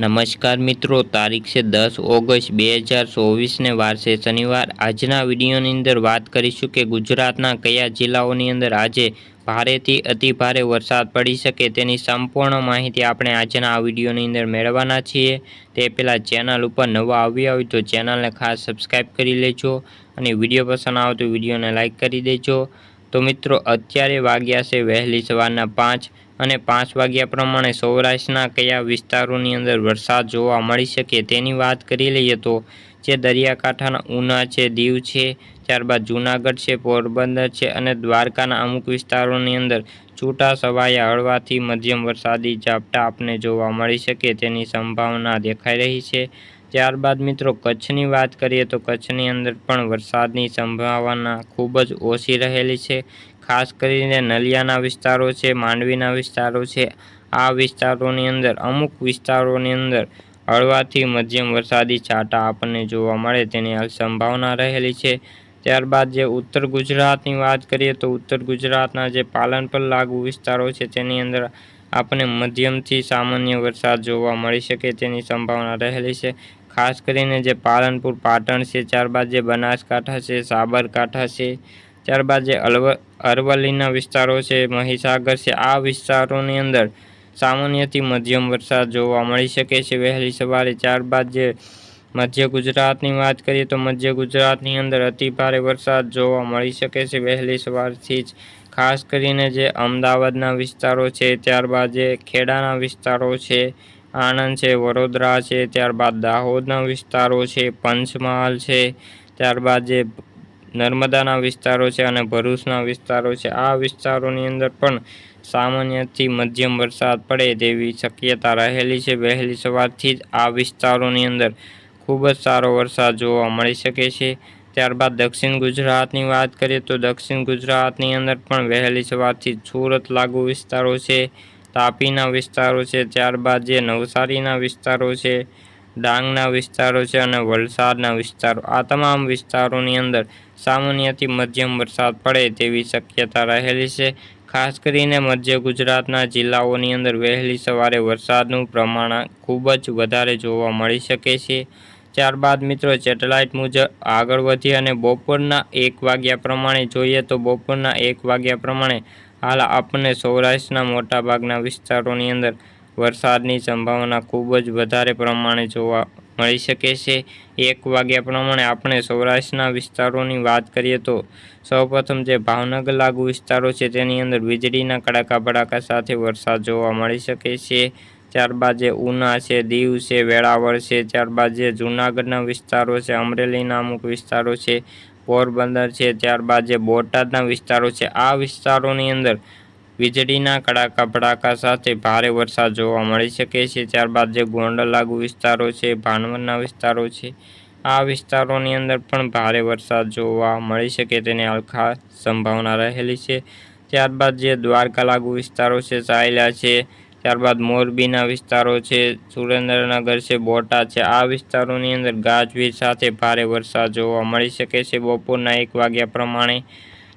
નમસ્કાર મિત્રો, તારીખ છે દસ ઓગસ્ટ બે હજાર ચોવીસને વાર છે શનિવાર. આજના વિડીયોની અંદર વાત કરીશું કે ગુજરાતના કયા જિલ્લાઓની અંદર આજે ભારેથી અતિભારે વરસાદ પડી શકે તેની સંપૂર્ણ માહિતી આપણે આજના આ વિડીયોની અંદર મેળવવાના છીએ. તે પહેલાં ચેનલ ઉપર નવા આવ્યા હોય તો ચેનલને ખાસ સબસ્ક્રાઈબ કરી લેજો અને વીડિયો પસંદ આવે તો વિડીયોને લાઇક કરી દેજો. તો મિત્રો, અત્યારે વાગ્યા છે વહેલી સવારના પાંચ. અને પાંચ વાગ્યા પ્રમાણે સૌરાષ્ટ્રના કયા વિસ્તારોની અંદર વરસાદ જોવા મળી શકે તેની વાત કરી લઈએ તો જે દરિયાકાંઠાના ઉના છે, દીવ છે, ત્યારબાદ જૂનાગઢ છે, પોરબંદર છે અને દ્વારકાના અમુક વિસ્તારોની અંદર છૂટા સવાયા હળવાથી મધ્યમ વરસાદી ઝાપટા આપને જોવા મળી શકે તેની સંભાવના દેખાઈ રહી છે. ત્યારબાદ મિત્રો કચ્છની વાત કરીએ તો કચ્છની અંદર પણ વરસાદની સંભાવના ખૂબ જ ઓછી રહેલી છે. ખાસ કરીને નલિયાના વિસ્તારો છે, માંડવીના વિસ્તારો છે. આ વિસ્તારોની અંદર, અમુક વિસ્તારોની અંદર હળવાથી મધ્યમ વરસાદી છાંટા આપણને જોવા મળે, તેની સંભાવના રહેલી છે. ત્યારબાદ જે ઉત્તર ગુજરાતની વાત કરીએ તો ઉત્તર ગુજરાતના જે પાલનપર લાગુ વિસ્તારો છે, તેની અંદર આપણને મધ્યમથી સામાન્ય વરસાદ જોવા મળી શકે તેની સંભાવના રહેલી છે. ખાસ કરીને જે પાલનપુર, પાટણ છે, ત્યારબાદ જે બનાસકાંઠા છે, સાબરકાંઠા છે ત્યારબાદ જે અલવ, અરવલ્લીના વિસ્તારો છે, મહીસાગર છે, આ વિસ્તારોની અંદર સામાન્યથી મધ્યમ વરસાદ જોવા મળી શકે છે. વહેલી સવારે ત્યારબાદ જે મધ્ય ગુજરાતની વાત કરીએ તો મધ્ય ગુજરાતની અંદર અતિભારે વરસાદ જોવા મળી શકે છે. વહેલી સવારથી જ ખાસ કરીને જે અમદાવાદના વિસ્તારો છે, ત્યારબાદ જે ખેડાના વિસ્તારો છે, આણંદ છે, વડોદરા છે, ત્યારબાદ દાહોદના વિસ્તારો છે, પંચમહાલ છે, ત્યારબાદ જે નર્મદાના વિસ્તારો છે અને ભરૂચના વિસ્તારો છે. આ વિસ્તારોની અંદર પણ સામાન્યથી મધ્યમ વરસાદ પડે તેવી શક્યતા રહેલી છે. વહેલી સવારથી જ આ વિસ્તારોની અંદર ખૂબ જ સારો વરસાદ જોવા મળી શકે છે. ત્યારબાદ દક્ષિણ ગુજરાતની વાત કરીએ તો દક્ષિણ ગુજરાતની અંદર પણ વહેલી સવારથી સુરત લાગુ વિસ્તારો છે, તાપીના વિસ્તારો છે, ત્યારબાદ જે નવસારીના વિસ્તારો છે, ડાંગના વિસ્તારો છે અને વલસાડના વિસ્તારો. આ તમામ વિસ્તારોની અંદર સામાન્યથી મધ્યમ વરસાદ પડે તેવી શક્યતા રહેલી છે. ખાસ કરીને મધ્ય ગુજરાતના જિલ્લાઓની અંદર વહેલી સવારે વરસાદનું પ્રમાણ ખૂબ જ વધારે જોવા મળી શકે છે. ત્યારબાદ મિત્રો, સેટેલાઇટ મુજબ આગળ વધી અને બપોરના એક વાગ્યા પ્રમાણે જોઈએ તો બપોરના એક વાગ્યા પ્રમાણે હાલ આપણને સૌરાષ્ટ્રના મોટાભાગના વિસ્તારોની અંદર વરસાદની સંભાવના ખૂબ જ વધારે પ્રમાણે જોવા મળી શકે છે. એક વાગ્યા પ્રમાણે આપણે સૌરાષ્ટ્રના વિસ્તારોની વાત કરીએ તો સૌપ્રથમ જે ભાવનગર લાગુ વિસ્તારો છે તેની અંદર વીજળીના કડાકા ભડાકા સાથે વરસાદ જોવા મળી શકે છે. ત્યારબાદ જે ઉના છે, દીવ છે, વેળાવળ છે ત્યારબાદ જે જૂનાગઢના વિસ્તારો છે, અમરેલીના અમુક વિસ્તારો છે, પોરબંદર છે ત્યારબાદ જે બોટાદના વિસ્તારો છે. આ વિસ્તારોની અંદર વીજળીના કડાકા ભડાકા સાથે ભારે વરસાદ જોવા મળી શકે છે. ત્યારબાદ જે ગોંડલ લાગુ વિસ્તારો છે ભાનવરના વિસ્તારો છે, આ વિસ્તારોની અંદર પણ ભારે વરસાદ જોવા મળી શકે તેની હાલ સંભાવના રહેલી છે. ત્યારબાદ જે દ્વારકા લાગુ વિસ્તારો છે, સાયલા છે, ત્યારબાદ મોરબીના વિસ્તારો છે, સુરેન્દ્રનગર છે, બોટાદ છે, આ વિસ્તારોની અંદર ગાજવીજ સાથે ભારે વરસાદ જોવા મળી શકે છે. બપોરના એક વાગ્યા પ્રમાણે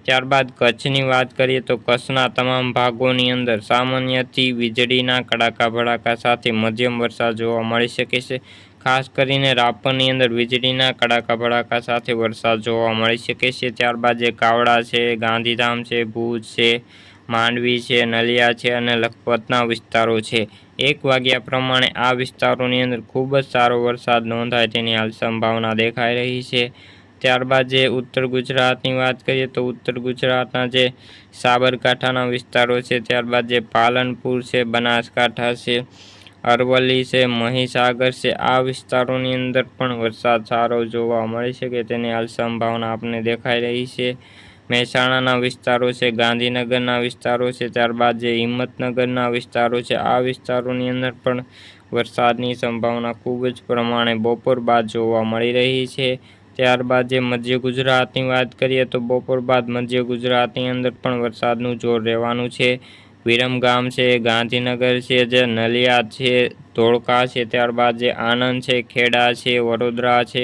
ત્યારબાદ કચ્છની વાત કરીએ તો કચ્છના તમામ ભાગોની અંદર સામાન્યથી વીજળીના કડાકા ભડાકા સાથે મધ્યમ વરસાદ જોવા મળી શકે છે. ખાસ કરીને રાપરની અંદર વીજળીના કડાકા ભડાકા સાથે વરસાદ જોવા મળી શકે છે. ત્યારબાદ જે કાવડા છે, ગાંધીધામ છે, ભુજ છે, માંડવી છે, નલિયા છે અને લખપતના વિસ્તારો છે. એક વાગ્યા પ્રમાણે આ વિસ્તારોની અંદર ખૂબ જ સારો વરસાદ નોંધાય તેની હાલ સંભાવના દેખાઈ રહી છે. ત્યારબાદ જે ઉત્તર ગુજરાતની વાત કરીએ તો ઉત્તર ગુજરાતના જે સાબરકાંઠાના વિસ્તારો છે, ત્યારબાદ જે પાલનપુર છે, બનાસકાંઠા છે, અરવલ્લી છે, મહીસાગર છે, આ વિસ્તારોની અંદર પણ વરસાદ સારો જોવા મળી શકે તેની હાલ સંભાવના આપણને દેખાઈ રહી છે. મહેસાણાના વિસ્તારો છે, ગાંધીનગરના વિસ્તારો છે, ત્યારબાદ જે હિંમતનગરના વિસ્તારો છે, આ વિસ્તારોની અંદર પણ વરસાદની સંભાવના ખૂબ જ પ્રમાણે બપોર બાદ જોવા મળી રહી છે. ત્યારબાદ જે મધ્ય ગુજરાતની વાત કરીએ તો બપોર બાદ મધ્ય ગુજરાતની અંદર પણ વરસાદનું જોર રહેવાનું છે. વિરમગામ છે, ગાંધીનગર છે, જે નલિયા છે, ધોળકા છે, ત્યારબાદ જે આણંદ છે, ખેડા છે, વડોદરા છે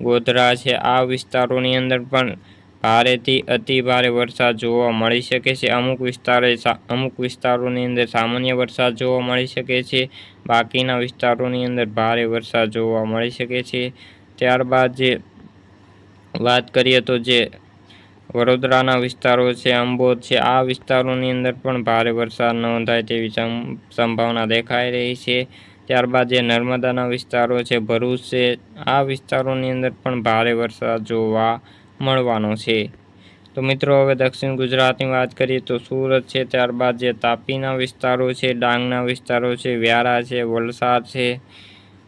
ગોધરા છે, આ વિસ્તારોની અંદર પણ ભારેથી અતિ ભારે વરસાદ જોવા મળી શકે છે. અમુક વિસ્તારે અમુક વિસ્તારોની અંદર સામાન્ય વરસાદ જોવા મળી શકે છે. બાકીના વિસ્તારોની અંદર ભારે વરસાદ જોવા મળી શકે છે. ત્યારબાદ જે વાત કરીએ તો જે વડોદરાના વિસ્તારો છે, અંબોદ છે, આ વિસ્તારોની અંદર પણ ભારે વરસાદ નોંધાય તેવી સંભાવના દેખાઈ રહી છે. ત્યારબાદ જે નર્મદાના વિસ્તારો છે, ભરૂચ છે, આ વિસ્તારોની અંદર પણ ભારે વરસાદ જોવા મળવાનો છે. તો મિત્રો, હવે દક્ષિણ ગુજરાતની વાત કરીએ તો સુરત છે, ત્યારબાદ જે તાપીના વિસ્તારો છે, ડાંગના વિસ્તારો છે, વ્યારા છે, વલસાડ છે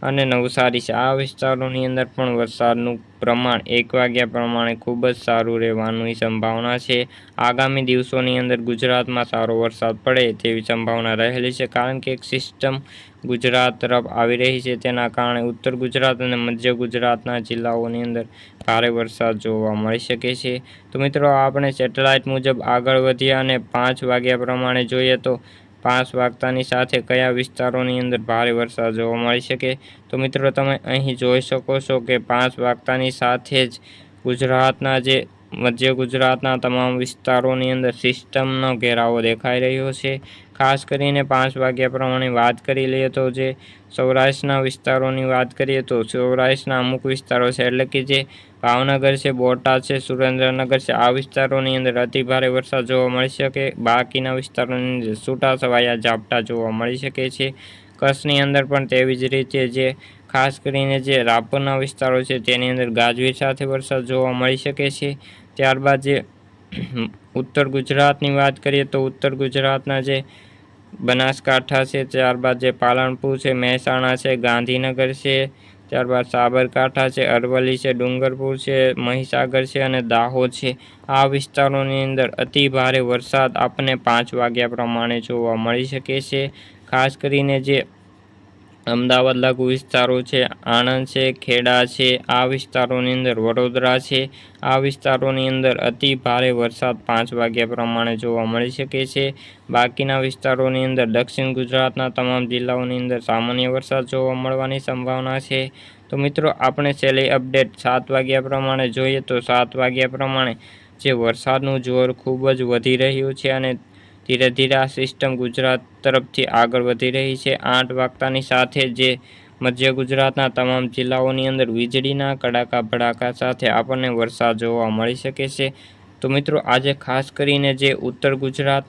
અને નવસારી છે આ વિસ્તારોની અંદર પણ વરસાદનું પ્રમાણ એક વાગ્યા પ્રમાણે ખૂબ જ સારું રહેવાની સંભાવના છે. આગામી દિવસોની અંદર ગુજરાતમાં સારો વરસાદ પડે તેવી સંભાવના રહેલી છે, કારણ કે એક સિસ્ટમ ગુજરાત તરફ આવી રહી છે. તેના કારણે ઉત્તર ગુજરાત અને મધ્ય ગુજરાતના જિલ્લાઓની અંદર ભારે વરસાદ જોવા મળી શકે છે. તો મિત્રો, આપણે સેટેલાઇટ મુજબ આગળ વધ્યા અને પાંચ વાગ્યા પ્રમાણે જોઈએ તો પાંચ વાગતાની સાથે કયા વિસ્તારોની અંદર ભારે વરસાદ જોવા મળી શકે? તો મિત્રો, તમે અહીં જોઈ શકો છો કે પાંચ વાગતાની સાથે જ ગુજરાતના જે, મધ્ય ગુજરાતના તમામ વિસ્તારોની અંદર સિસ્ટમનો ઘેરાવો દેખાઈ રહ્યો છે. ખાસ કરીને પાંચ વાગ્યા પ્રમાણે વાત કરી લઈએ તો જે સૌરાષ્ટ્રના વિસ્તારોની વાત કરીએ તો સૌરાષ્ટ્રના અમુક વિસ્તારો છે, એટલે કે જે ભાવનગર છે, બોટાદ છે, સુરેન્દ્રનગર છે. આ વિસ્તારોની અંદર અતિ ભારે વરસાદ જોવા મળી શકે. બાકીના વિસ્તારોની અંદર છૂટાછવાયા ઝાપટા જોવા મળી શકે છે. કચ્છની અંદર પણ તેવી જ રીતે જે ખાસ કરીને જે રાપરના વિસ્તારો છે, તેની અંદર ગાજવીજ સાથે વરસાદ જોવા મળી શકે છે. ત્યારબાદ જે ઉત્તર ગુજરાતની વાત કરીએ તો ઉત્તર ગુજરાતના જે બનાસકાંઠા છે, ત્યારબાદ જે પાલનપુર છે, મહેસાણા છે, ગાંધીનગર છે ત્યારબાદ સાબરકાંઠા છે, અરવલ્લી છે, ડુંગરપુર છે, મહીસાગર છે અને દાહોદ છે. આ વિસ્તારોની અંદર અતિ ભારે વરસાદ આપણને પાંચ વાગ્યા પ્રમાણે જોવા મળી શકે છે. ખાસ કરીને જે અમદાવાદ લાગુ વિસ્તારો છે, આણંદ છે, ખેડા છે, આ વિસ્તારોની અંદર વડોદરા છે. આ વિસ્તારોની અંદર અતિ ભારે વરસાદ પાંચ વાગ્યા પ્રમાણે જોવા મળી શકે છે. બાકીના વિસ્તારોની અંદર દક્ષિણ ગુજરાતના તમામ જિલ્લાઓની અંદર સામાન્ય વરસાદ જોવા મળવાની સંભાવના છે. તો મિત્રો, આપણે છેલ્લી અપડેટ સાત વાગ્યા પ્રમાણે જોઈએ તો સાત વાગ્યા પ્રમાણે જે વરસાદનું જોર ખૂબ જ વધી રહ્યું છે અને ધીરે ધીરે આ સિસ્ટમ ગુજરાત તરફથી આગળ વધી રહી છે. આઠ વાગતાની સાથે જે મધ્ય ગુજરાતના તમામ જિલ્લાઓની અંદર વીજળીના કડાકા ભડાકા સાથે આપણને વરસાદ જોવા મળી શકે છે. તો મિત્રો, આજે ખાસ કરીને જે ઉત્તર ગુજરાતના